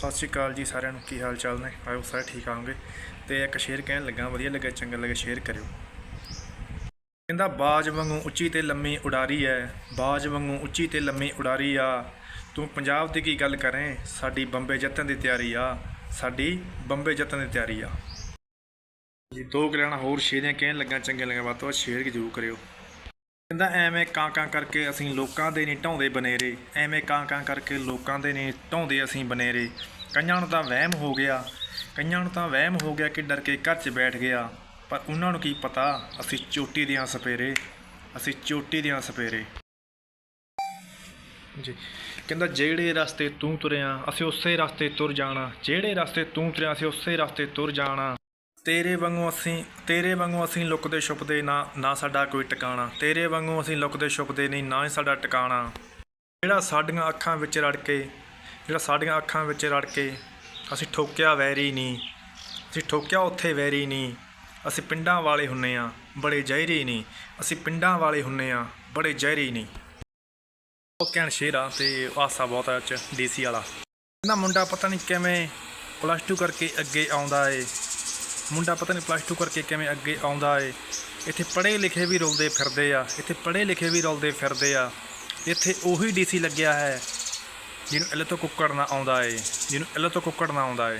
ਸਤਿ ਸ਼੍ਰੀ ਅਕਾਲ ਜੀ ਸਾਰਿਆਂ ਨੂੰ, ਕੀ ਹਾਲ ਚਾਲ ਨੇ? ਆਇਓ ਸਾਰੇ ਠੀਕ ਆਉਂਗੇ ਤੇ ਇੱਕ ਸ਼ੇਰ ਕਹਿਣ ਲੱਗਾ, ਵਧੀਆ ਲੱਗਾ, ਚੰਗਾ ਲੱਗਾ, ਸ਼ੇਅਰ ਕਰਿਓ। ਕਹਿੰਦਾ, ਬਾਜ ਵਾਂਗੂ ਉੱਚੀ ਤੇ ਲੰਮੀ ਉਡਾਰੀ ਐ, ਬਾਜ ਵਾਂਗੂ ਉੱਚੀ ਤੇ ਲੰਮੀ ਉਡਾਰੀ ਆ। ਤੂੰ ਪੰਜਾਬ ਦੀ ਕੀ ਗੱਲ ਕਰੇ ਸਾਡੀ ਬੰਬੇ ਜਿੱਤਣ ਦੀ ਤਿਆਰੀ ਆ। ਸਾਡੀ ਬੰਬੇ ਜਿੱਤਣ ਦੀ ਤਿਆਰੀ ਆ। ਜੀ, ਦੋ ਗਲਾਣਾ ਹੋਰ ਸ਼ੇਰੀਆਂ ਕਹਿਣ ਲੱਗਾ ਚੰਗੇ ਲੱਗਾ ਬਾਤ ਤੋਂ ਸ਼ੇਰ ਕੀ ਜ਼ਰੂਰ ਕਰਿਓ। ਕਹਿੰਦਾ ਐਵੇਂ ਕਾਂ ਕਾਂ ਕਰਕੇ ਅਸੀਂ ਲੋਕਾਂ ਦੇ ਨਹੀਂ ਢਾਉਂਦੇ ਬਨੇਰੇ। ਐਵੇਂ ਕਾਂ ਕਾਂ ਕਰਕੇ ਲੋਕਾਂ ਦੇ ਨਹੀਂ ਢਾਉਂਦੇ ਅਸੀਂ ਬਨੇਰੇ। ਕਈਆਂ ਨੂੰ ਤਾਂ ਵਹਿਮ ਹੋ ਗਿਆ। ਕਈਆਂ ਨੂੰ ਤਾਂ ਵਹਿਮ ਹੋ ਗਿਆ ਕਿ ਡਰ ਕੇ ਘਰ 'ਚ ਬੈਠ ਗਿਆ। ਪਰ ਉਹਨਾਂ ਨੂੰ ਕੀ ਪਤਾ? ਅਸੀਂ ਚੋਟੀ ਦੀਆਂ ਸਪੇਰੇ। ਅਸੀਂ ਚੋਟੀ ਦੀਆਂ ਸਪੇਰੇ। ਜੀ। ਕਹਿੰਦਾ ਜਿਹੜੇ ਰਸਤੇ ਤੂੰ ਤੁਰਿਆ, ਅਸੀਂ ਉਸੇ ਰਸਤੇ ਤੁਰ ਜਾਣਾ। ਜਿਹੜੇ ਰਸਤੇ ਤੂੰ ਤੁਰਿਆ, ਅਸੀਂ ਉਸੇ ਰਸਤੇ ਤੁਰ ਜਾਣਾ। ਤੇਰੇ ਵਾਂਗੂ ਅਸੀਂ, ਤੇਰੇ ਵਾਂਗੂ ਅਸੀਂ ਲੁਕਦੇ ਛੁਪਦੇ ਨਾ ਨਾ ਸਾਡਾ ਕੋਈ ਟਿਕਾਣਾ। ਤੇਰੇ ਵਾਂਗੂ ਅਸੀਂ ਲੁਕਦੇ ਛੁਪਦੇ ਨਹੀਂ, ਨਾ ਹੀ ਸਾਡਾ ਟਿਕਾਣਾ। ਜਿਹੜਾ ਸਾਡੀਆਂ ਅੱਖਾਂ ਵਿੱਚ ਰੜ ਕੇ, ਜਿਹੜਾ ਸਾਡੀਆਂ ਅੱਖਾਂ ਵਿੱਚ ਰੜ ਕੇ ਅਸੀਂ ਠੋਕਿਆ ਵੈਰੀ ਨਹੀਂ, ਅਸੀਂ ਠੋਕਿਆ ਉੱਥੇ ਵੈਰੀ ਨਹੀਂ, ਅਸੀਂ ਪਿੰਡਾਂ ਵਾਲੇ ਹੁੰਨੇ ਆ, ਬੜੇ ਜ਼ਹਿਰੀ ਨਹੀਂ, ਅਸੀਂ ਪਿੰਡਾਂ ਵਾਲੇ ਹੁੰਨੇ ਆ, ਬੜੇ ਜ਼ਹਿਰੀ ਨਹੀਂ। ਉਹ ਕਹਿਣ ਸ਼ੇਰ ਆ ਤੇ ਹਾਸਾ ਬਹੁਤ ਆ ਚ, ਡੀਸੀ ਵਾਲਾ। ਕਹਿੰਦਾ ਮੁੰਡਾ ਪਤਾ ਨਹੀਂ ਕਿਵੇਂ ਪਲੱਸ 2 ਕਰਕੇ ਅੱਗੇ ਆਉਂਦਾ ਏ। ਮੁੰਡਾ ਪਤਾ ਨਹੀਂ ਪਲੱਸ 2 ਕਰਕੇ ਕਿਵੇਂ ਅੱਗੇ ਆਉਂਦਾ ਏ। ਇੱਥੇ ਪੜ੍ਹੇ ਲਿਖੇ ਵੀ ਰੁਲਦੇ ਫਿਰਦੇ ਆ। ਇੱਥੇ ਪੜ੍ਹੇ ਲਿਖੇ ਵੀ ਰੁਲਦੇ ਫਿਰਦੇ ਆ। ਇੱਥੇ ਉਹੀ ਡੀਸੀ ਲੱਗਿਆ ਹੈ, ਜਿਹਨੂੰ ਇੱਲ ਤੋਂ ਕੁੱਕੜ ਨਾ ਆਉਂਦਾ ਏ, ਜਿਹਨੂੰ ਇੱਲ ਤੋਂ ਕੁੱਕੜ ਨਾ ਆਉਂਦਾ ਏ।